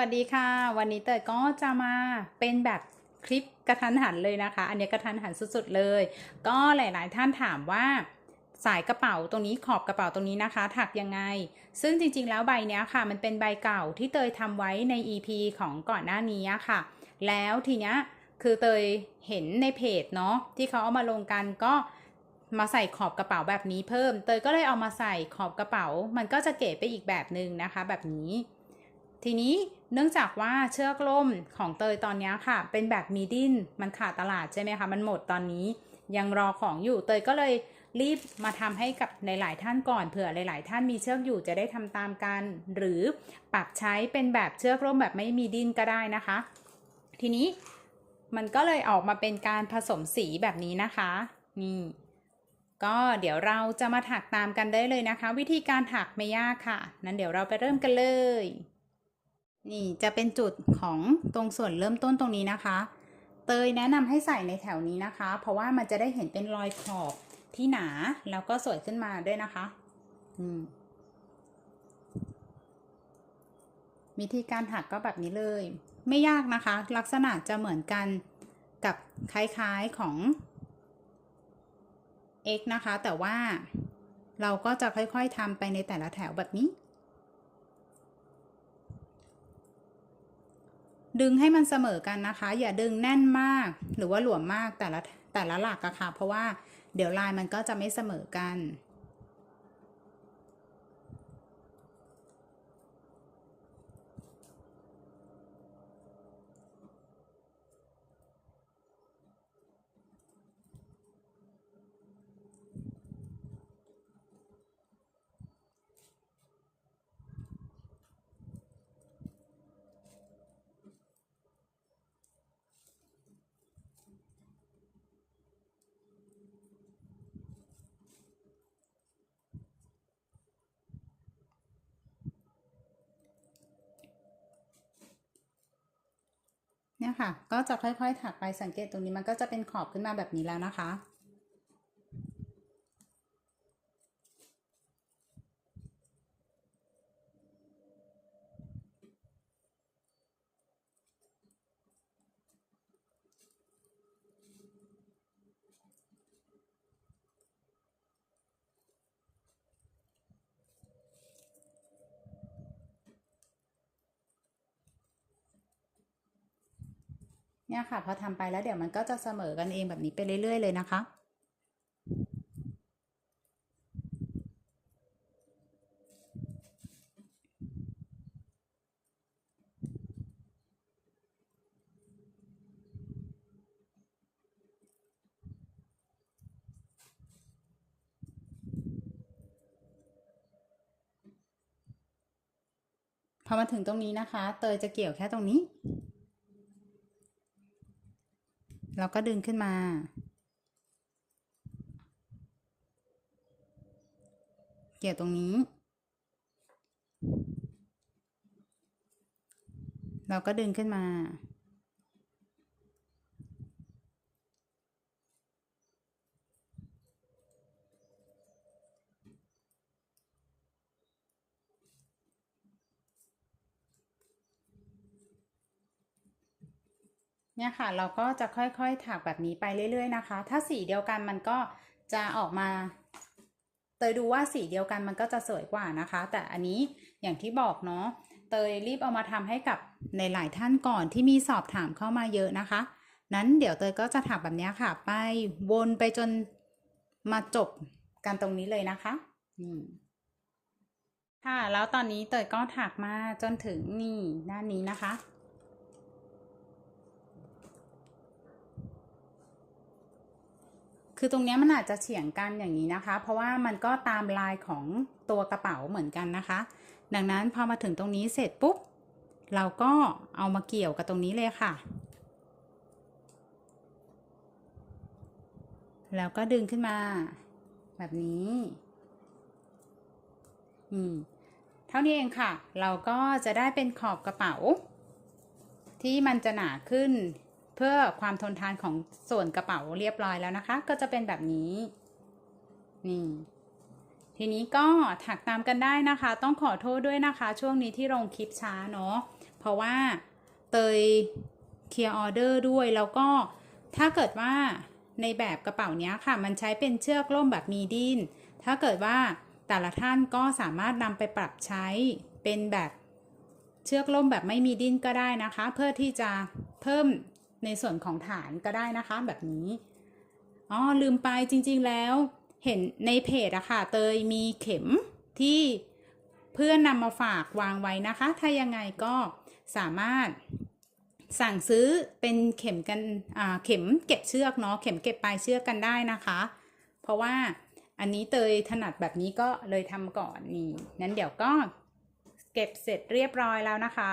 วัสดีค่ะ วันนี้เตยก็จะมาเป็นแบบคลิปกระทันหันเลยนะคะ อันนี้กระทันหันสุดๆเลย ก็หลายๆท่านถามว่าสายกระเป๋าตรงนี้ขอบกระเป๋าตรงนี้นะคะ ถักยังไง ซึ่งจริงๆแล้วใบเนี้ยค่ะ มันเป็นใบเก่าที่เตยทำไว้ใน EP ของก่อนหน้านี้ค่ะ แล้วทีเนี้ยคือเตยเห็นในเพจเนาะที่เขาเอามาลงกันก็มาใส่ขอบกระเป๋าแบบนี้เพิ่ม เตยก็เลยเอามาใส่ขอบกระเป๋า มันก็จะเก๋ไปอีกแบบหนึ่งนะคะ แบบนี้ ทีนี้ เนื่องจากว่าเชือกล่มของเตยตอนนี้ค่ะ เป็นแบบมีดินมันขาดตลาดใช่ไหมคะ มันหมดตอนนี้ยังรอของอยู่เตยก็เลยรีบมาทำให้กับหลาย ๆ ท่านก่อนเผื่อหลาย ๆ ท่านมีเชือกอยู่จะได้ทำตามกัน หรือปรับใช้เป็นแบบเชือกร่มแบบไม่มีดินก็ได้นะคะ ทีนี้มันก็เลยออกมาเป็นการผสมสีแบบนี้นะคะนี่ก็เดี๋ยวเราจะมาถักตามกันได้เลยนะคะ วิธีการถักไม่ยากค่ะ นั้นเดี๋ยวเราไปเริ่มกันเลย นี่จะเป็นจุดของตรงส่วนเริ่มต้นตรงนี้นะคะ เตยแนะนำให้ใส่ในแถวนี้นะคะ เพราะว่ามันจะได้เห็นเป็นรอยขอบที่หนาแล้วก็สวยขึ้นมาด้วยนะคะ อืมวิธีการถักก็แบบนี้เลย ไม่ยากนะคะ ลักษณะจะเหมือนกันกับคล้ายๆของ x นะคะ แต่ว่าเราก็จะค่อยๆทำไปในแต่ละแถวแบบนี้ ดึงให้มันเสมอกันนะคะ อย่าดึงแน่นมาก หรือว่าหลวมมากแต่ละแต่ละหลักอะค่ะ เพราะว่าเดี๋ยวลายมันก็จะไม่เสมอกัน เนี่ยค่ะ ก็จะค่อยๆถักไปสังเกตตรงนี้มันก็จะเป็นขอบขึ้นมาแบบนี้แล้วนะคะ เนี่ยค่ะพอทำไปแล้วเดี๋ยวมันก็จะเสมอกันเองแบบนี้ไปเรื่อย ๆ เลยนะคะพอมาถึงตรงนี้นะคะ เตยจะเกี่ยวแค่ตรงนี้ เราก็ดึงขึ้นมา เกี่ยวตรงนี้ เราก็ดึงขึ้นมา เนี่ยค่ะเราก็จะค่อยๆถักแบบนี้ไปเรื่อย ๆ นะคะ ถ้าสีเดียวกันมันก็จะออกมาเตยดูว่าสีเดียวกันมันก็จะสวยกว่านะคะ แต่อันนี้อย่างที่บอกเนาะเตยรีบเอามาทำให้กับในหลายท่านก่อนที่มีสอบถามเข้ามาเยอะนะคะ นั้นเดี๋ยวเตยก็จะถักแบบนี้ค่ะ ไปวนไปจนมาจบกันตรงนี้เลยนะคะอืมค่ะแล้วตอนนี้เตยก็ถักมาจนถึงนี่ด้านนี้นะคะ คือตรงนี้มันอาจจะเฉียงกันอย่างนี้นะคะ เพราะว่ามันก็ตามลายของตัวกระเป๋าเหมือนกันนะคะ ดังนั้นพอมาถึงตรงนี้เสร็จปุ๊บ เราก็เอามาเกี่ยวกับตรงนี้เลยค่ะ แล้วก็ดึงขึ้นมา แบบนี้ อืม เท่านี้เองค่ะ เราก็จะได้เป็นขอบกระเป๋า ที่มันจะหนาขึ้น เพื่อความทนทานของส่วนกระเป๋าเรียบร้อยแล้วนะคะ ก็จะเป็นแบบนี้ นี่ ทีนี้ก็ถักตามกันได้นะคะ ต้องขอโทษด้วยนะคะ ช่วงนี้ที่ลงคลิปช้าเนาะ เพราะว่าเตยเคลียร์ออเดอร์ด้วยแล้วก็ถ้าเกิดว่าในแบบกระเป๋านี้ค่ะ มันใช้เป็นเชือกล่มแบบมีดิน ถ้าเกิดว่าแต่ละท่านก็สามารถนำไปปรับใช้เป็นแบบเชือกล่มแบบไม่มีดิ้นก็ได้นะคะ เพื่อที่จะเพิ่ม ในส่วนของฐานก็ได้นะคะแบบนี้ อ๋อ ลืมไปจริงๆแล้ว เห็นในเพจอะค่ะ เตยมีเข็มที่เพื่อนนำมาฝากวางไว้นะคะ ถ้ายังไงก็สามารถสั่งซื้อเป็นเข็มกันเข็มเก็บเชือกเนาะเข็มเก็บปลายเชือกกันได้นะคะ เพราะว่าอันนี้เตยถนัดแบบนี้ก็เลยทำก่อนนี่นั้นเดี๋ยวก็เก็บเสร็จเรียบร้อยแล้วนะคะ